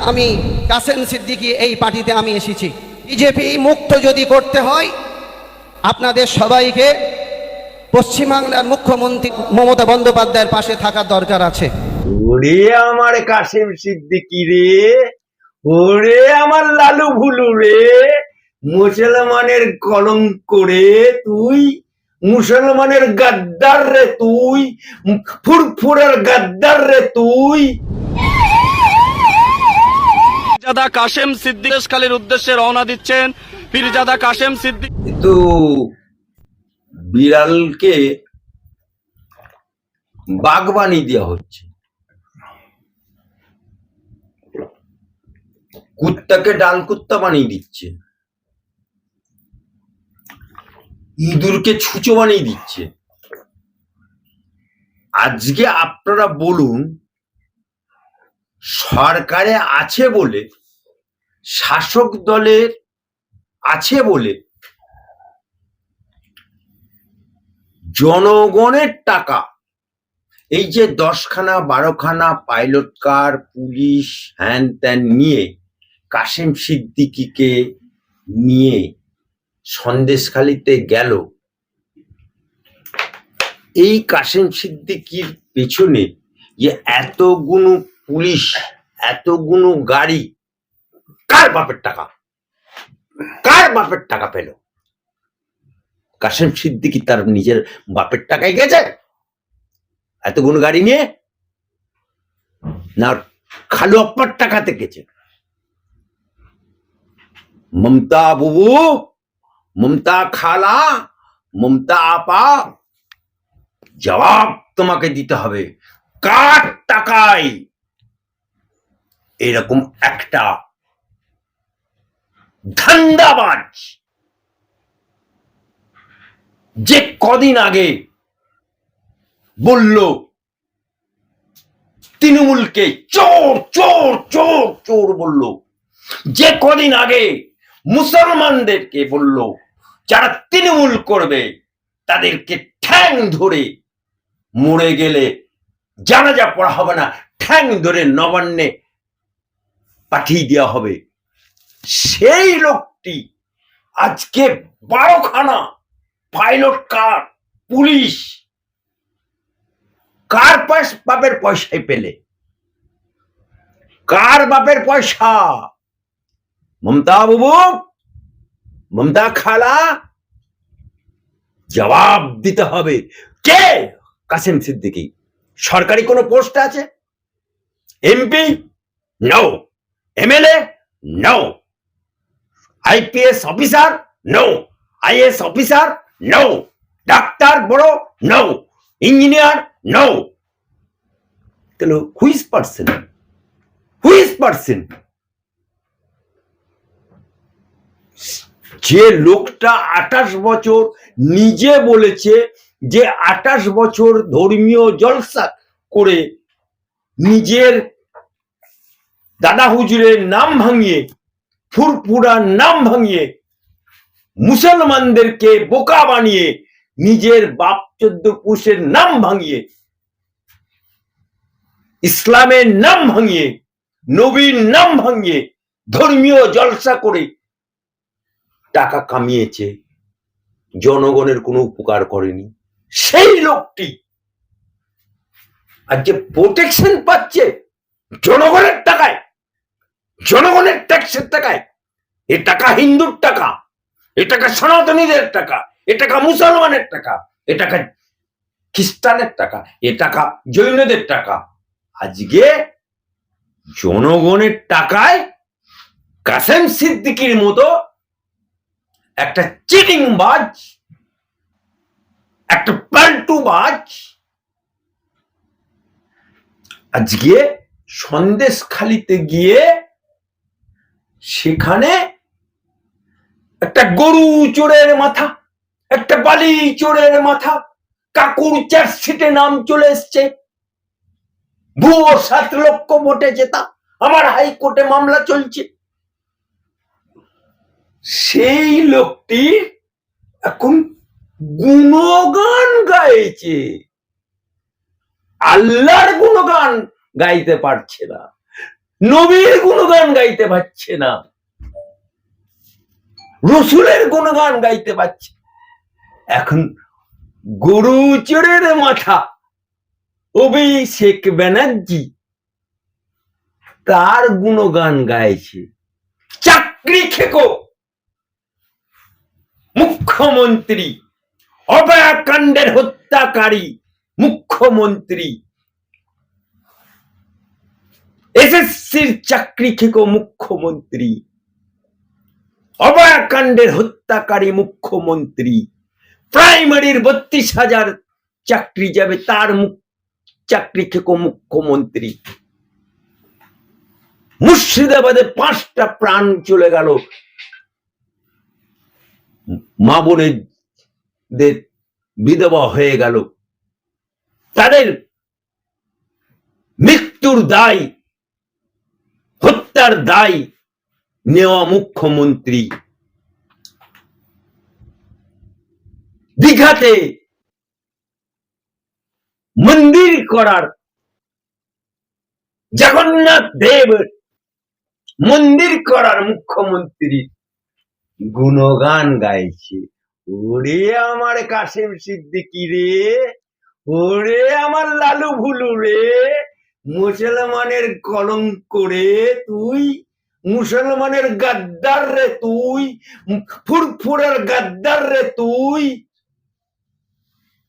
আমি কাসেম সিদ্দিকি এই পার্টিতে আমি এসেছি। বিজেপি মুক্ত যদি করতে হয়, আপনাদের সবাইকে পশ্চিমবাংলার মুখ্যমন্ত্রী মমতা বন্দ্যোপাধ্যায়ের পাশে থাকার দরকার আছে। ওরে আমার কাশেম সিদ্দিকি রে, ওরে আমার লালু ভুলু রে, মুসলমানের কলঙ্ক রে তুই, মুসলমানের গাদ্দার রে তুই, ফুরফুরের গাদ্দার রে তুই। পীরজাদা কাশেম সিদ্দিক দেশকালের উদ্দেশ্যে রওনা দিচ্ছেন পীরজাদা কাশেম সিদ্দিক কিন্তু বিড়ালকে বাগবানি দেওয়া হচ্ছে। কুত্তাকে ডাল কুত্তা বানিয়ে দিচ্ছে। ইঁদুরকে ছুঁচো বানিয়ে দিচ্ছে। আজকে আপনারা বলুন সরকারে আছে বলে, শাসক দলের আছে বলে জনগণের টাকা, এই যে দশখানা, বারোখানা পাইলট কার, পুলিশ, হ্যান ত্যান নিয়ে কাশেম সিদ্দিকিকে নিয়ে সন্দেশখালিতে গেল। এই কাশেম সিদ্দিকির পেছনে যে এতগুলো পুলিশ এতগুলো গাড়ি কার বাপের টাকা? কার বাপের টাকা পেল? কাশেম সিদ্দিকি তার নিজের বাপের টাকায় গেছে? এতগুলো গাড়ি নিয়ে? না, খালু আপ্পার টাকাতে গেছে। মমতা বুবু, মমতা খালা, মমতা আপা, জবাব তোমাকে দিতে হবে। কার টাকায়? এরকম একটা ধান্দাবাজ যে কদিন আগে বলল, তৃণমূলকে চোর চোর চোর চোর বলল। যে কদিন আগে মুসলমানদেরকে বলল, যারা তৃণমূল করবে, তাদেরকে ঠ্যাং ধরে মরে গেলে জানাজা পড়া হবে না। ঠ্যাং ধরে নবান্নে পাঠিয়ে দেওয়া হবে। সেই লোকটি আজকে বারোখানা পাইলট কার, পুলিশ, কার বাপের পয়সায় পেলে? কার বাপের পয়সা? মমতা বাবু, মমতা খালা, জবাব দিতে হবে। কে? কাসেম সিদ্দিকি। সরকারি কোনো পোস্ট আছে? MP? No. MLA no IPS officer no IAS officer no doctor বড় নো ইঞ্জিনিয়ার নো তাহলে হুইজ পার্সন হুইজ পার্সন যে লোকটা আঠাশ বছর নিজে বলেছে যে আঠাশ বছর ধর্মীয় জলসা করে নিজের দাদা হুজুরের নাম ভাঙিয়ে ফুরফুরার নাম ভাঙিয়ে, মুসলমানদেরকে বোকা বানিয়ে, নিজের বাপ চোদ্দ পুষের নাম ভাঙিয়ে, ইসলামের নাম ভাঙিয়ে, নবীর নাম ভাঙিয়ে, ধর্মীয় জলসা করে টাকা কামিয়েছে, জনগণের কোনো উপকার করেনি। সেই লোকটি আর যে প্রোটেকশন পাচ্ছে জনগণের জনগণের ট্যাক্সের টাকায়। এ টাকা হিন্দুর টাকা, এ টাকা সনাতনীদের টাকা, এ টাকা মুসলমানের টাকা, এ টাকা খ্রিস্টানের টাকা, এ টাকা জৈনদের টাকা। আজকে জনগণের টাকায় কাসেম সিদ্দিকির মতো একটা চিটিং বাজ একটা পাল্টু বাজ আজকে সন্দেশ খালিতে গিয়ে সেখানে একটা গরু চোরের মাথা, একটা বালি চোরের মাথা, কাকুর চার্জশিটে নাম চলে এসছে। ভুয়ো সাত লক্ষ ভোটে জেতা আমার হাইকোর্টে মামলা চলছে। সেই লোকটি এখন গুণগান গাইছে। আল্লাহর গুণগান গাইতে পারছে না। নবীর গুণগান গাইতে পারছে না। রসুলের গুণগান গাইতে পারছে এখন গরু চোরের মাথা। অভিষেক ব্যানার্জি তার গুণগান গাইছে। চাকরি খেকো। মুখ্যমন্ত্রী অভয়াকাণ্ডের হত্যাকারী মুখ্যমন্ত্রী এসএসসির চাকরি খেকো মুখ্যমন্ত্রী, অভয়াকাণ্ডের হত্যাকারী মুখ্যমন্ত্রী, প্রাইমারির বত্রিশ হাজার চাকরি যাবে তার চাকরি খেকো মুখ্যমন্ত্রী। মুর্শিদাবাদে পাঁচটা প্রাণ চলে গেল। মা বোনেদের বিধবা হয়ে গেল। তাদের মৃত্যুর দায় হত্যার দায় নেওয়া মুখ্যমন্ত্রী। দীঘাতে মন্দির করার জগন্নাথ দেব মন্দির করার মুখ্যমন্ত্রী গুণগান গাইছে। ওরে আমার কাশেম সিদ্দিকি রে, ওরে আমার লালু ভুলু রে। মুসলমানের কলঙ্ক রে তুই, মুসলমানের গাদ্দার রে তুই, ফুরফুরের গাদ্দার রে তুই,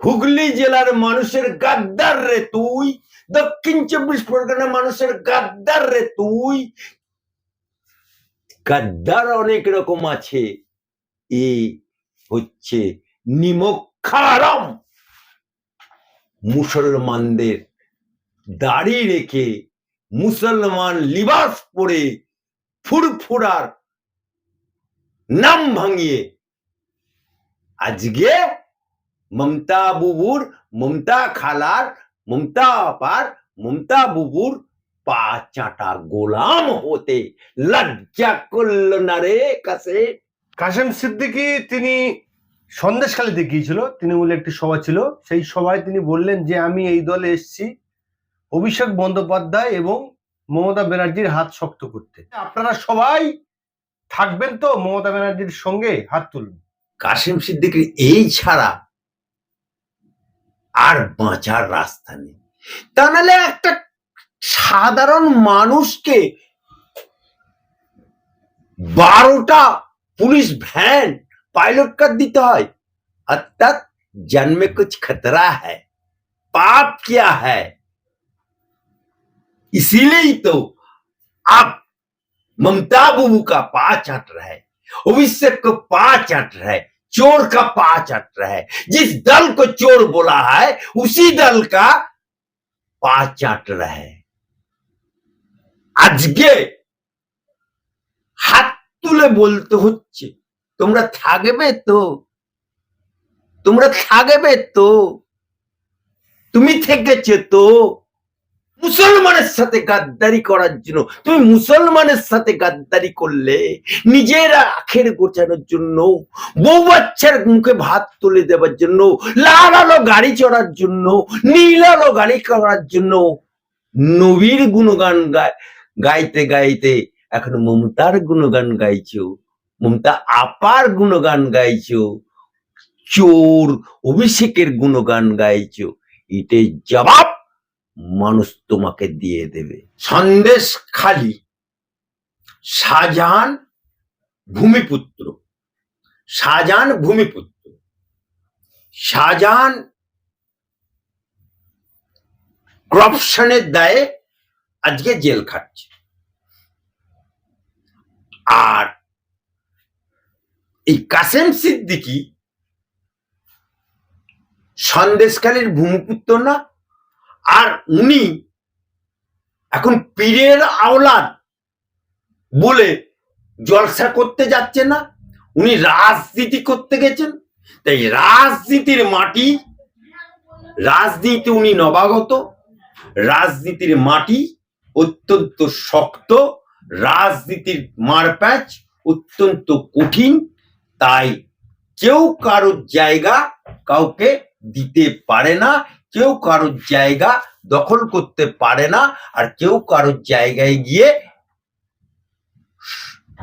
হুগলি জেলার মানুষের গাদ্দার রে তুই, দক্ষিণ চব্বিশ পরগনা মানুষের গাদ্দার রে তুই। গাদ্দার অনেক রকম আছে, এই হচ্ছে নিমক্ষারম মুসলমানদের দাড়ি রেখে মুসলমান লিবাস পরে ফুরফুরার নাম ভাঙিয়ে আজকে মমতা বুবুর, মমতা খালার, মমতা আপার, মমতা বুবুর পা চাটা গোলাম হতে লজ্জা করল না রে কাছে কাশেম সিদ্দিকী তিনি সন্দেশখালীতে গিয়েছিল, তৃণমূলের একটি সভা ছিল। সেই সভায় তিনি বললেন যে, আমি এই দলে এসেছি অভিষেক বন্দ্যোপাধ্যায় এবং মমতা ব্যানার্জির হাত শক্ত করতে। আপনারা সবাই থাকবেন তো মমতা ব্যানার্জির সঙ্গে হাত তুলবেন কাশিম সিদ্দিকির এই ছাড়া আর বাঁচার রাস্তা নেই। তা নাহলে একটা সাধারণ মানুষকে বারোটা পুলিশ ভ্যান পাইলট কার দিতে হয়? অর্থাৎ জন্মে কুছ খতরা হ্যাঁ পাপ কিয়া হ্যাঁ इसीलिए ही तो आप ममता बुबू का पा चाट रहा है अभिषेक को पा चाट रहा है चोर का पा चाट रहा है जिस दल को चोर बोला है उसी दल का पा चाट रहा है আজকে হাত তুলে বলতে হচ্ছে তোমরা থাকবে তো তোমরা থাকবে তো তুমি থেকেছে তো মুসলমানের সাথে গাদ্দারি করার জন্য। তুমি মুসলমানের সাথে গাদ্দারি করলে নিজের আখের গোছানোর জন্য, বউ বাচ্চার মুখে ভাত তুলে দেওয়ার জন্য, লাল আলো গাড়ি চড়ার জন্য, নীল আলো গাড়ি করার জন্য নবীর গুণগান গাইতে গাইতে এখন মমতার গুণগান গাইছো, মমতা আপার গুণগান গাইছো, চোর অভিষেকের গুণগান গাইছো। এটাই জবাব মানুষ তোমাকে দিয়ে দেবে। সন্দেশ খালি, শাহজাহান ভূমিপুত্র শাহজাহান ভূমিপুত্র, শাহজাহান করপশনের দায়ে আজকে জেল খাটছে। আর এই কাসেম সিদ্দিকি সন্দেশকালের ভূমিপুত্র না আর উনি এখন পীরের আওলাদ বলে জলসা করতে যাচ্ছে না, উনি রাজনীতি করতে গেছেন। তাই রাজনীতির মাটি, রাজনীতি উনি নবাগত, রাজনীতির মাটি অত্যন্ত শক্ত, রাজনীতির মারপ্যাচ অত্যন্ত কঠিন, তাই কেউ কারোর জায়গা কাউকে দিতে পারে না। কেউ কারোর জায়গা দখল করতে পারে না আর কেউ কারোর জায়গায় গিয়ে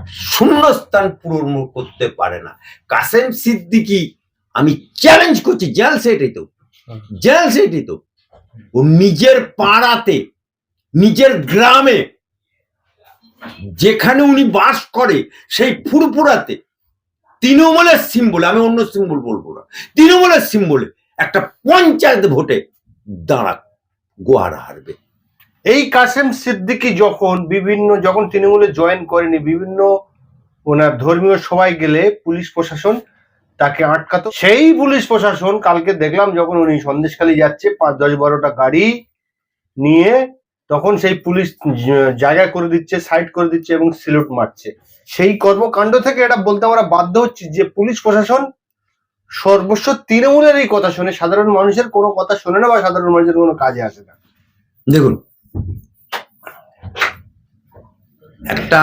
শূন্যস্থান পূরণ করতে পারে না। কাসেম সিদ্দিকি, আমি চ্যালেঞ্জ করছি, জেল সেটাই তো। জেল সেটাই তো। ও নিজের পাড়াতে, নিজের গ্রামে, যেখানে উনি বাস করে, সেই ফুরফুরাতে, তৃণমূলের সিম্বল আমি অন্য সিম্বল বলব না। তৃণমূলের সিম্বলে একটা পঞ্চায়েত ভোটে দাঁড়া গোহারা হারবে। এই কাসেম সিদ্দিকী যখন বিভিন্ন, যখন তৃণমূলে জয়েন করেনি, বিভিন্ন ওনার ধর্মীয় সবাই গেলে পুলিশ প্রশাসন তাকে আটকাতো। সেই পুলিশ প্রশাসন, কালকে দেখলাম যখন উনি সন্দেশখালি যাচ্ছে, পাঁচ, দশ, বারোটা গাড়ি নিয়ে তখন সেই পুলিশ জায়গা করে দিচ্ছে সাইড করে দিচ্ছে এবং সিলুট মারছে। সেই কর্মকাণ্ড থেকে এটা বলতে আমরা বাধ্য হচ্ছি যে পুলিশ প্রশাসন সর্বস্ব তৃণমূলের এই কথা শুনে সাধারণ মানুষের কোনো কথা শোনে না বা সাধারণ মানুষের কোনো কাজে আসে না। দেখুন, একটা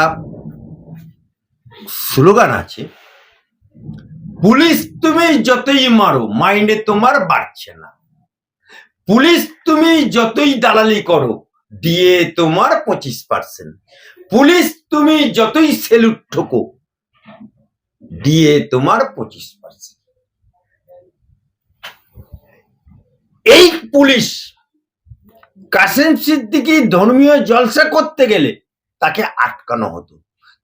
স্লোগান আছে, পুলিশ তুমি যতই মারো, মাইন্ডে তোমার বাড়ছে না। পুলিশ তুমি যতই দালালি করো দিয়ে তোমার পঁচিশ পার্সেন্ট। পুলিশ তুমি যতই সেলুট ঠোকো দিয়ে তোমার পঁচিশ পার্সেন্ট। এই পুলিশ কাসেম সিদ্দিকি ধর্মীয় জলসা করতে গেলে তাকে আটকানো হতো।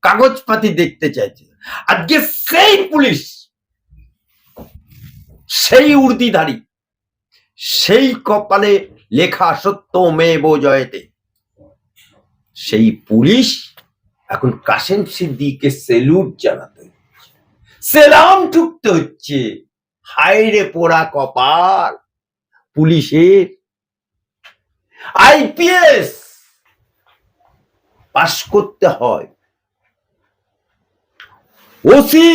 কাগজপাতি দেখতে চাইছে। আজকে সেই পুলিশ, সেই উর্দিধারী, সেই কপালে লেখা সত্য মেব জয়তে, সেই পুলিশ এখন কাসেম সিদ্দিকে সেলুট জানাতে হচ্ছে। সেলাম ঠুকতে হচ্ছে। হাইরে পোড়া কপাল। পুলিশের আইপিএস পাশ করতে হয়। ওসি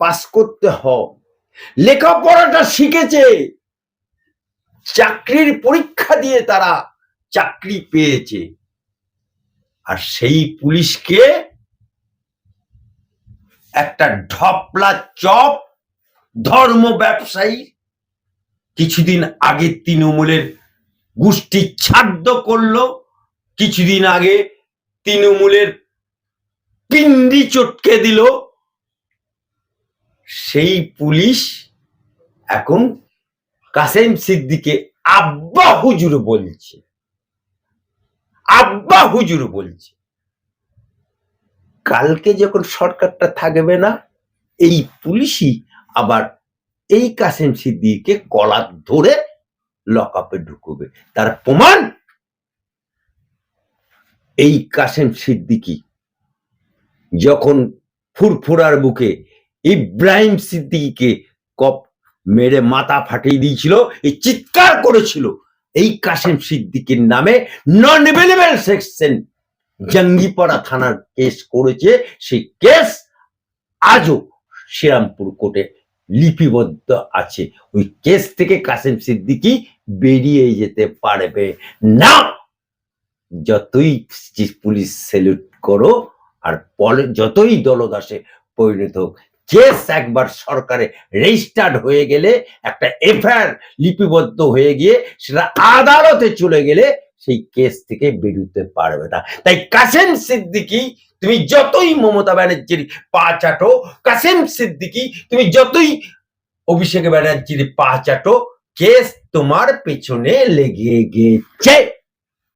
পাস করতে হয়। লেখাপড়াটা শিখেছে। চাকরির পরীক্ষা দিয়ে তারা চাকরি পেয়েছে। আর সেই পুলিশকে একটা ঢপলা চপ ধর্ম ব্যবসায়ী কিছুদিন আগে তৃণমূলের গোষ্ঠী ছাদ্য করল, কিছুদিন আগে তৃণমূলের পিন্ডি চটকে দিল। সেই পুলিশ এখন কাসেম সিদ্দিকে আব্বা হুজুর বলছে। আব্বা হুজুর বলছে, কালকে যখন সরকারটা থাকবে না, এই পুলিশই আবার এই কাসেম সিদ্দিকে কলার ধরে লকআপে ঢুকবে। তার প্রমাণ এই কাসেম সিদ্দিকি যখন ফুরফুরার বুকে ইব্রাহিম সিদ্দিকিকে কপ মেরে মাথা ফাটিয়ে দিয়েছিল এই চিৎকার করেছিল, এই কাসেম সিদ্দিকির নামে নন অ্যাভেলেবল সেকশন জঙ্গিপাড়া থানার কেস করেছে। সেই কেস আজও শ্রীরামপুর কোর্টে লিপিবদ্ধ আছে। ওই কেস থেকে কাসেম সিদ্দিকি বেরিয়ে যেতে পারবে না। যতই পুলিশ সেলুট করো, আর যতই দলদাসে পরিণত হোক, কেস একবার সরকারে রেজিস্টার্ড হয়ে গেলে, একটা এফআইআর লিপিবদ্ধ হয়ে গিয়ে সেটা আদালতে চলে গেলে সেই কেস থেকে বেরোতে পারবে না। তাই কাসেম সিদ্দিকি তুমি যতই মমতা ব্যানার্জির পা চাটো, কাসেম সিদ্দিকি, তুমি যতই অভিষেক ব্যানার্জির পা চাটো, কেস তোমার পেছনে লেগে গেছে।